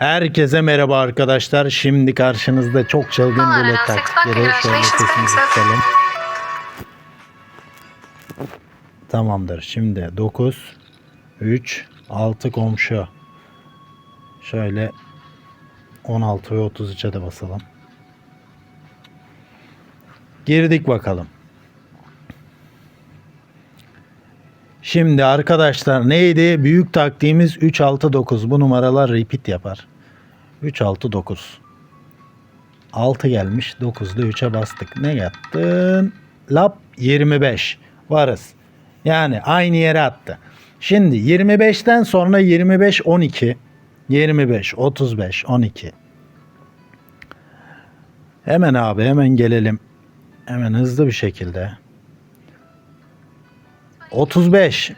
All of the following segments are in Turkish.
Herkese merhaba arkadaşlar. Şimdi karşınızda çok çılgın Six taktikleri. Şöyle sesimizi. Tamamdır. Şimdi 9, 3, 6 komşu. Şöyle 16 ve 33'e de basalım. Girdik bakalım. Şimdi arkadaşlar neydi? Büyük taktiğimiz 3 6 9. Bu numaralar repeat yapar. 3 6 9. 6 gelmiş. 9'da 3'e bastık. Ne yaptın? Lap 25. Varız. Yani aynı yere attı. Şimdi 25'ten sonra 25 12 25 35 12 Hemen abi hemen gelelim. Hemen hızlı bir şekilde. 35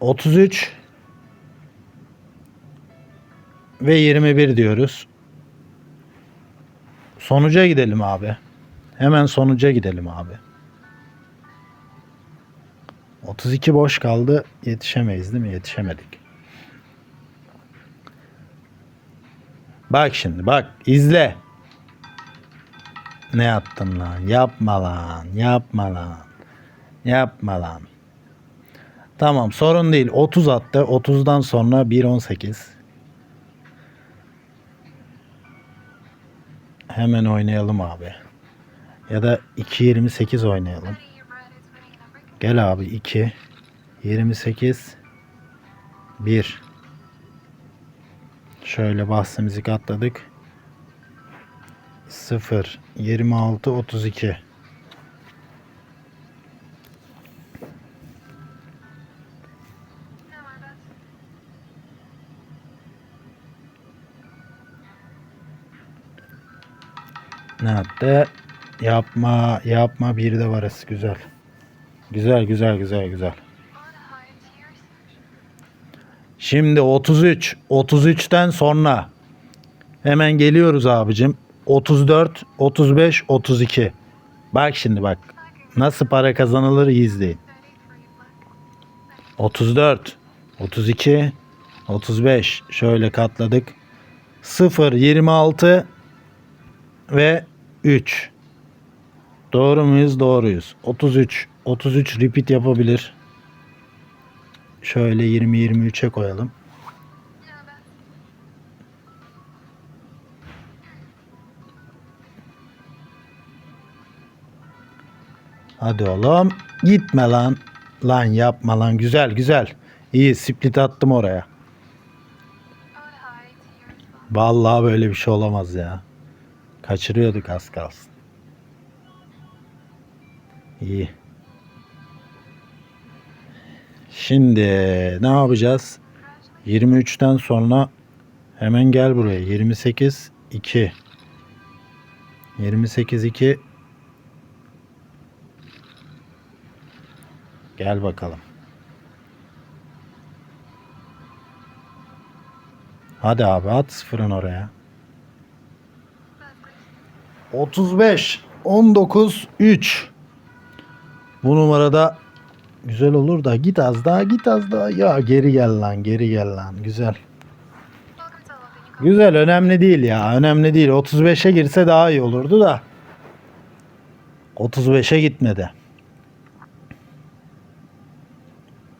33 ve 21 diyoruz. Sonuca gidelim abi. Hemen sonuca gidelim abi. 32 boş kaldı. Yetişemeyiz değil mi? Yetişemedik. Bak şimdi bak izle. Ne yaptın lan? Yapma lan. Yapma lan. Yapma lan. Tamam sorun değil. 30 attı. 30'dan sonra 1.18. Hemen oynayalım abi. Ya da 2.28 oynayalım. Gel abi 2 28 1 Şöyle bahsimizi katladık. 0 26 32 Ne yaptı? Yapma, yapma bir de varız. Güzel. Güzel, güzel, güzel, güzel. Şimdi 33. 33'ten sonra hemen geliyoruz abicim. 34, 35, 32. Bak şimdi bak. Nasıl para kazanılır izleyin. 34, 32, 35 şöyle katladık. 0, 26 ve 3. Doğru muyuz? Doğruyuz. 33. 33 repeat yapabilir. Şöyle 20 23'e koyalım. Hadi oğlum. Gitme lan. Lan yapma lan. Güzel güzel. İyi split attım oraya. Vallahi böyle bir şey olamaz ya. Kaçırıyorduk az kalsın. İyi. Şimdi ne yapacağız? 23'ten sonra hemen gel buraya. 28 2 28 2 Gel bakalım. Hadi abi at sıfırın oraya. 35 19 3 Bu numarada güzel olur da git az daha git az daha ya geri gel lan geri gel lan güzel. Güzel önemli değil ya önemli değil 35'e girse daha iyi olurdu da 35'e gitmedi.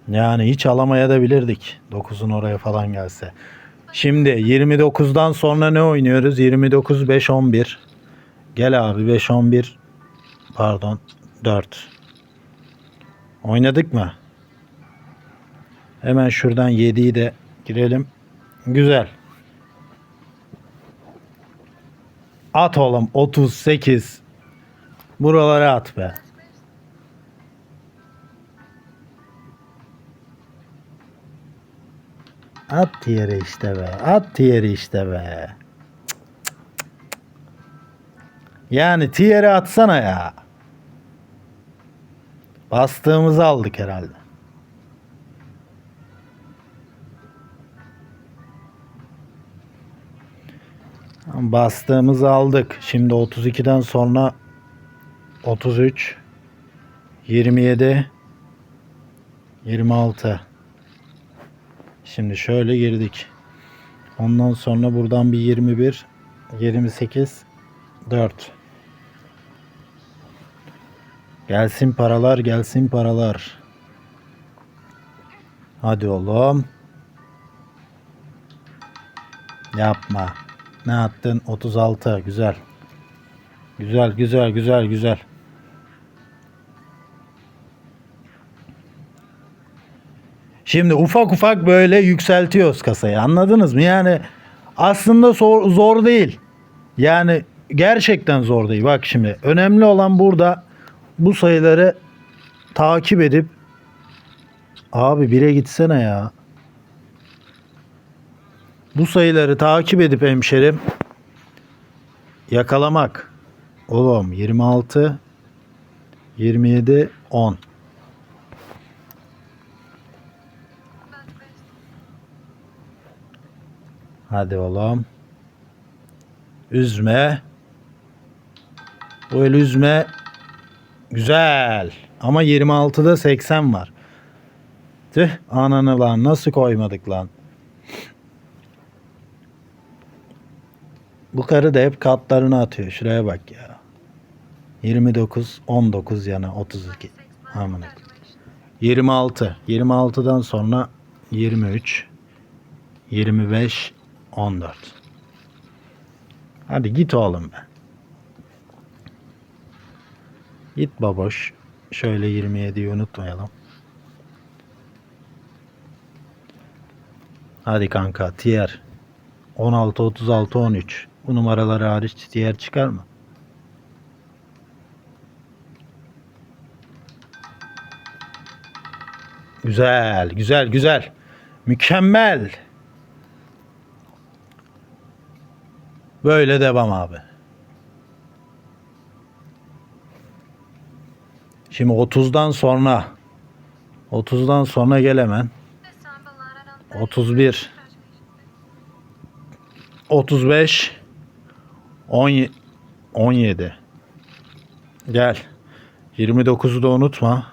Yani hiç alamaya da bilirdik 9'un oraya falan gelse. Şimdi 29'dan sonra ne oynuyoruz? 29 5 11. Gel abi 5 11 pardon 4. Oynadık mı? Hemen şuradan 7'yi de girelim. Güzel. At oğlum 38. Buralara at be. At yere işte be. At yere işte be. Yani tiyere atsana ya. Bastığımızı aldık herhalde. Bastığımızı aldık. Şimdi 32'den sonra 33 27 26 Şimdi şöyle girdik. Ondan sonra buradan bir 21, 28, 4. Gelsin paralar, gelsin paralar. Hadi oğlum. Yapma. Ne attın? 36. Güzel. Güzel, güzel, güzel, güzel. Şimdi ufak ufak böyle yükseltiyoruz kasayı. Anladınız mı? Yani aslında zor, zor değil. Yani gerçekten zor değil. Bak şimdi önemli olan burada bu sayıları takip edip abi bire gitsene ya. Bu sayıları takip edip hemşerim yakalamak. Oğlum 26 27 10 Hadi oğlum. Üzme. Bu el üzme. Güzel. Ama 26'da 80 var. Tüh ananı lan nasıl koymadık lan. Bu karı da hep katlarını atıyor. Şuraya bak ya. 29, 19 yana 32. Amına. 26. 26'dan sonra 23, 25, 14. Hadi git oğlum be. Git baboş. Şöyle 27'yi unutmayalım. Hadi kanka tiyer. 16, 36, 13. Bu numaraları hariç tiyer çıkar mı? Güzel, güzel, güzel. Mükemmel. Böyle devam abi. Şimdi 30'dan sonra 30'dan sonra gel hemen. 31 35 17 17 Gel. 29'u da unutma.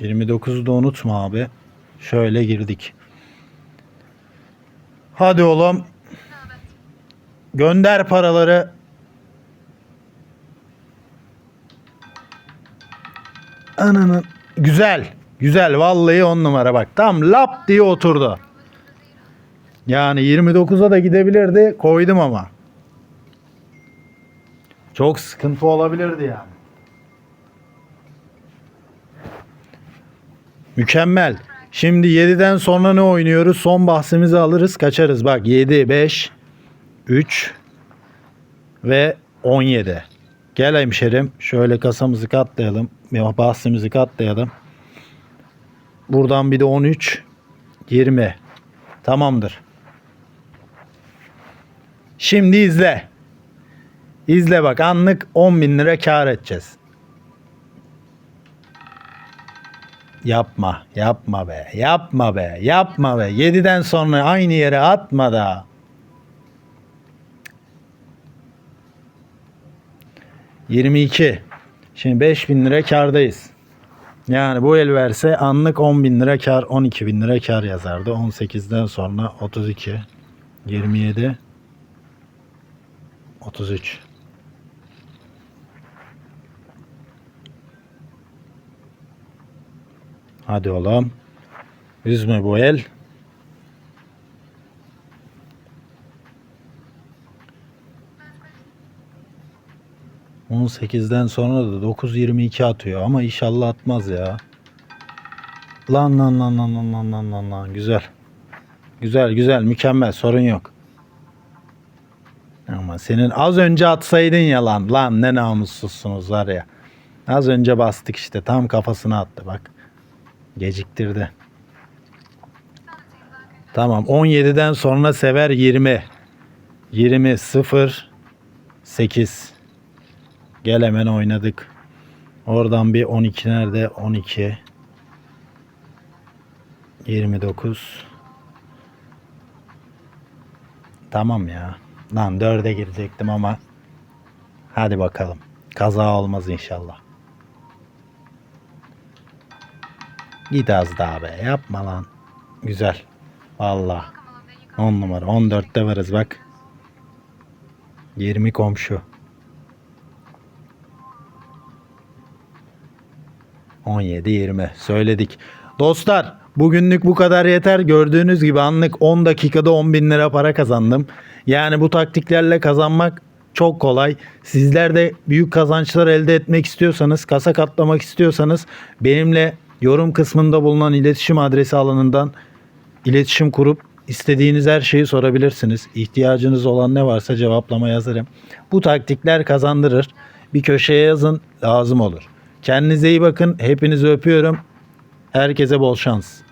29'u da unutma abi. Şöyle girdik. Hadi oğlum. Gönder paraları. Ananın. Güzel. Güzel. Vallahi on numara bak. Tam lap diye oturdu. Yani 29'a da gidebilirdi. Koydum ama. Çok sıkıntı olabilirdi yani. Mükemmel. Şimdi 7'den sonra ne oynuyoruz? Son bahsimizi alırız, kaçarız. Bak 7, 5, 3 ve 17. Gel hemşerim. Şöyle kasamızı katlayalım. Ya Bahsimizi katlayalım. Buradan bir de 13, 20. Tamamdır. Şimdi izle. İzle bak anlık 10 bin lira kar edeceğiz. Yapma, yapma be, yapma be, yapma be. 7'den sonra aynı yere atma da. ...22. Şimdi 5 bin lira kardayız. Yani bu el verse anlık 10 bin lira kar, 12 bin lira kar yazardı. 18'den sonra 32, 27, 33. Hadi oğlum. Üzme bu el. On sekizden sonra da 9.22 atıyor ama inşallah atmaz ya. Lan lan lan lan lan lan lan lan lan güzel. Güzel güzel mükemmel sorun yok. Ama senin az önce atsaydın ya lan. Lan ne namussuzsunuz var ya. Az önce bastık işte tam kafasına attı bak. Geciktirdi. Tamam 17'den sonra sever 20. 20 0 8. Gel hemen oynadık. Oradan bir 12 nerede? 12 29 Tamam ya. Lan 4'e girecektim ama hadi bakalım. Kaza olmaz inşallah. Git az daha be. Yapma lan. Güzel. Allah. 10 numara. 14'te varız bak. 20 komşu. 17 20 söyledik. Dostlar bugünlük bu kadar yeter. Gördüğünüz gibi anlık 10 dakikada 10 bin lira para kazandım. Yani bu taktiklerle kazanmak çok kolay. Sizler de büyük kazançlar elde etmek istiyorsanız, kasa katlamak istiyorsanız benimle yorum kısmında bulunan iletişim adresi alanından iletişim kurup istediğiniz her şeyi sorabilirsiniz. İhtiyacınız olan ne varsa cevaplamaya hazırım. Bu taktikler kazandırır. Bir köşeye yazın lazım olur. Kendinize iyi bakın. Hepinizi öpüyorum. Herkese bol şans.